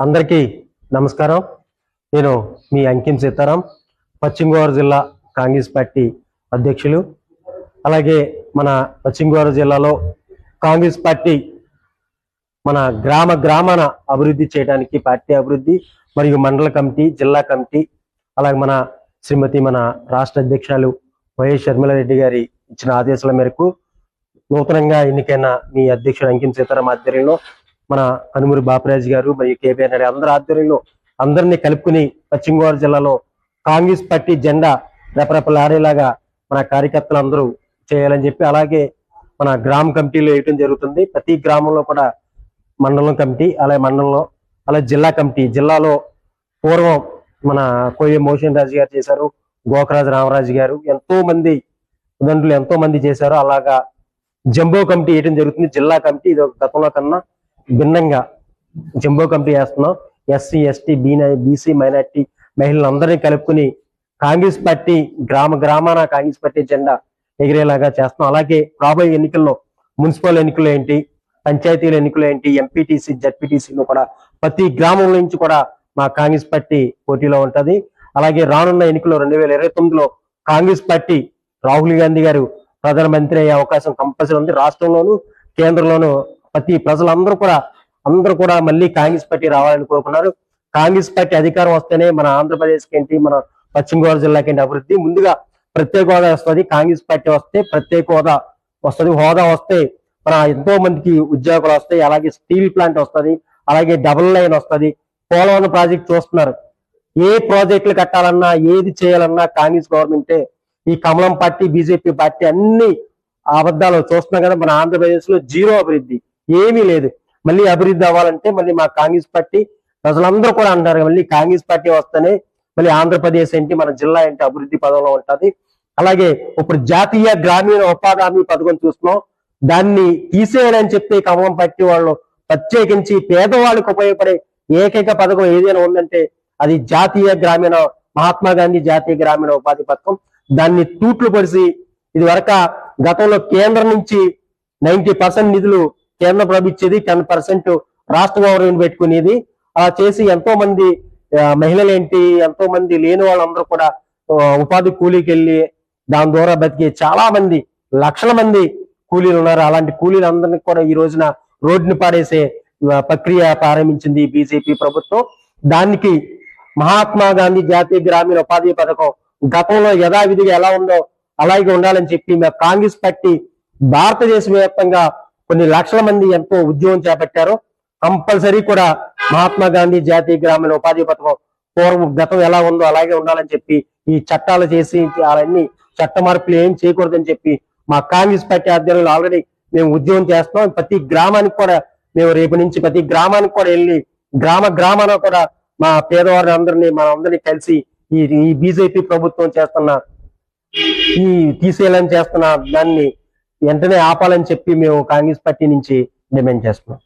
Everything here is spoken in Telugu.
అందరికీ నమస్కారం. నేను మీ అంకిం సీతారాం పశ్చిమ గోదావరి జిల్లా కాంగ్రెస్ పార్టీ అధ్యక్షులు. అలాగే మన పశ్చిమ గోదావరి జిల్లాలో కాంగ్రెస్ పార్టీ మన గ్రామ గ్రామాన అభివృద్ధి చేయడానికి పార్టీ అభివృద్ధి మరియు మండల కమిటీ జిల్లా కమిటీ అలాగే మన శ్రీమతి మన రాష్ట్ర అధ్యక్షులు వైఎస్ షర్మిలారెడ్డి గారి ఇచ్చిన ఆదేశాల మేరకు నూతనంగా ఎన్నికైన మీ అధ్యక్షుడు అంకిం సీతారాం ఆధ్వర్యంలో మన అనుమూరి బాపరాజు గారు మరియు కేబీఆర్ నాయుడు అందరి ఆధ్వర్యంలో అందరినీ కలుపుకుని పశ్చిమ గోదావరి జిల్లాలో కాంగ్రెస్ పార్టీ జెండా రెపరెపలాడేలాగా మన కార్యకర్తలు అందరూ చేయాలని చెప్పి అలాగే మన గ్రామ కమిటీలు వేయటం జరుగుతుంది. ప్రతి గ్రామంలో కూడా మండలం కమిటీ అలాగే మండలంలో అలాగే జిల్లా కమిటీ జిల్లాలో పూర్వం మన కోయ మోషన్ రాజు గారు చేశారు గోకరాజు రామరాజు గారు ఎంతో మంది ఉదండ్రులు ఎంతో మంది చేశారు. అలాగా జంబో కమిటీ వేయటం జరుగుతుంది. జిల్లా కమిటీ ఇది ఒక గతంలో కన్నా భిన్నంగా జంబో కమిటీ వేస్తున్నాం. ఎస్సీ ఎస్టీ బీనై బీసీ మైనార్టీ మహిళలందరినీ కలుపుకుని కాంగ్రెస్ పార్టీ గ్రామ గ్రామాన కాంగ్రెస్ పార్టీ జెండా ఎగిరేలాగా చేస్తున్నాం. అలాగే రాబోయే ఎన్నికల్లో మున్సిపల్ ఎన్నికలు ఏంటి పంచాయతీల ఎన్నికలు ఏంటి ఎంపీటీసీ జడ్పీటీసీలో కూడా ప్రతి గ్రామం నుంచి కూడా మా కాంగ్రెస్ పార్టీ పోటీలో ఉంటుంది. అలాగే రానున్న ఎన్నికల్లో రెండు వేల ఇరవై తొమ్మిదిలో కాంగ్రెస్ పార్టీ రాహుల్ గాంధీ గారు ప్రధానమంత్రి అయ్యే అవకాశం కంపల్సరీ ఉంది. రాష్ట్రంలోను కేంద్రంలోను ప్రతి ప్రజలందరూ కూడా అందరూ కూడా మళ్ళీ కాంగ్రెస్ పార్టీ రావాలని కోరుకున్నారు. కాంగ్రెస్ పార్టీ అధికారం వస్తేనే మన ఆంధ్రప్రదేశ్ ఏంటి మన పశ్చిమ గోదావరి జిల్లాకి ఏంటి అభివృద్ధి. ముందుగా ప్రత్యేక హోదా వస్తుంది కాంగ్రెస్ పార్టీ వస్తే ప్రత్యేక హోదా వస్తుంది. హోదా వస్తే మన ఎంతో మందికి ఉద్యోగాలు వస్తాయి అలాగే స్టీల్ ప్లాంట్ వస్తది అలాగే డబుల్ లైన్ వస్తది. పోలవరం ప్రాజెక్ట్ చూస్తున్నారు. ఏ ప్రాజెక్టులు కట్టాలన్నా ఏది చేయాలన్నా కాంగ్రెస్ గవర్నమెంటే ఈ కమలం పార్టీ బీజేపీ పార్టీ అన్ని అబద్ధాలు చూస్తున్నాం కదా. మన ఆంధ్రప్రదేశ్లో జీరో అభివృద్ధి. ఏమీ లేదు. మళ్ళీ అభివృద్ధి అవ్వాలంటే మళ్ళీ మా కాంగ్రెస్ పార్టీ ప్రజలందరూ కూడా అంటారు మళ్ళీ కాంగ్రెస్ పార్టీ వస్తేనే మళ్ళీ ఆంధ్రప్రదేశ్ ఏంటి మన జిల్లా ఏంటి అభివృద్ధి పదంలో ఉంటుంది. అలాగే ఇప్పుడు జాతీయ గ్రామీణ ఉపాధి హామీ పథకం చూస్తున్నాం. దాన్ని తీసేయాలని చెప్పి కమలం పార్టీ వాళ్ళు ప్రత్యేకించి పేదవాళ్ళకి ఉపయోగపడే ఏకైక పథకం ఏదైనా ఉందంటే అది జాతీయ గ్రామీణ మహాత్మా గాంధీ జాతీయ గ్రామీణ ఉపాధి పథకం. దాన్ని తూట్లు పరిచి ఇది వరక గతంలో కేంద్రం నుంచి నైన్టీ పర్సెంట్ నిధులు కేంద్ర ప్రభుత్వం ఇచ్చేది టెన్ పర్సెంట్ రాష్ట్ర గవర్నమెంట్ పెట్టుకునేది. అలా చేసి ఎంతో మంది మహిళలు ఏంటి ఎంతో మంది లేని వాళ్ళందరూ కూడా ఉపాధి కూలీకి వెళ్ళి దాని ద్వారా బతికే చాలా మంది లక్షల మంది కూలీలు ఉన్నారు. అలాంటి కూలీలందరినీ కూడా ఈ రోజున రోడ్డుని పాడేసే ప్రక్రియ ప్రారంభించింది బీజేపీ ప్రభుత్వం. దానికి మహాత్మా గాంధీ జాతీయ గ్రామీణ ఉపాధి పథకం గతంలో యథావిధిగా ఎలా ఉందో అలాగే ఉండాలని చెప్పి కాంగ్రెస్ పార్టీ భారతదేశ వ్యాప్తంగా కొన్ని లక్షల మంది ఎంతో ఉద్యోగం చేపట్టారు. కంపల్సరీ కూడా మహాత్మా గాంధీ జాతీయ గ్రామీణ ఉపాధి పథకం పూర్వం గతం ఎలా ఉందో అలాగే ఉండాలని చెప్పి ఈ చట్టాలు చేసి అవన్నీ చట్ట మార్పులు ఏం చేయకూడదని చెప్పి మా కాంగ్రెస్ పార్టీ ఆధ్వర్యంలో ఆల్రెడీ మేము ఉద్యోగం చేస్తున్నాం. ప్రతి గ్రామానికి కూడా మేము రేపు నుంచి ప్రతి గ్రామానికి కూడా వెళ్ళి గ్రామ గ్రామాన కూడా మా పేదవారిని అందరినీ మన అందరినీ కలిసి ఈ ఈ బీజేపీ ప్రభుత్వం చేస్తున్న ఈ తీసేయాలని చేస్తున్న దాన్ని వెంటనే ఆపాలని చెప్పి మేము కాంగ్రెస్ పార్టీ నుంచి డిమాండ్ చేస్తున్నాం.